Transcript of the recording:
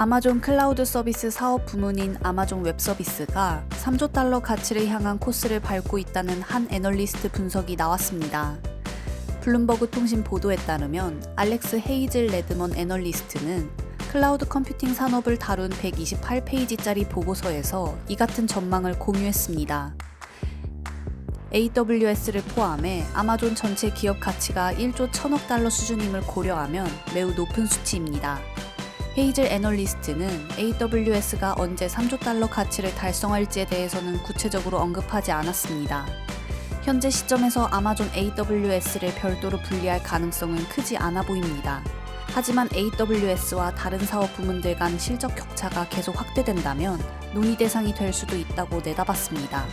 아마존 클라우드 서비스 사업 부문인 아마존 웹 서비스가 3조 달러 가치를 향한 코스를 밟고 있다는 한 애널리스트 분석이 나왔습니다. 블룸버그 통신 보도에 따르면 알렉스 헤이즐 레드먼 애널리스트는 클라우드 컴퓨팅 산업을 다룬 128페이지짜리 보고서에서 이 같은 전망을 공유했습니다. AWS를 포함해 아마존 전체 기업 가치가 1조 1000억 달러 수준임을 고려하면 매우 높은 수치입니다. 헤이즐 애널리스트는 AWS가 언제 3조 달러 가치를 달성할지에 대해서는 구체적으로 언급하지 않았습니다. 현재 시점에서 아마존 AWS를 별도로 분리할 가능성은 크지 않아 보입니다. 하지만 AWS와 다른 사업 부문들 간 실적 격차가 계속 확대된다면 논의 대상이 될 수도 있다고 내다봤습니다.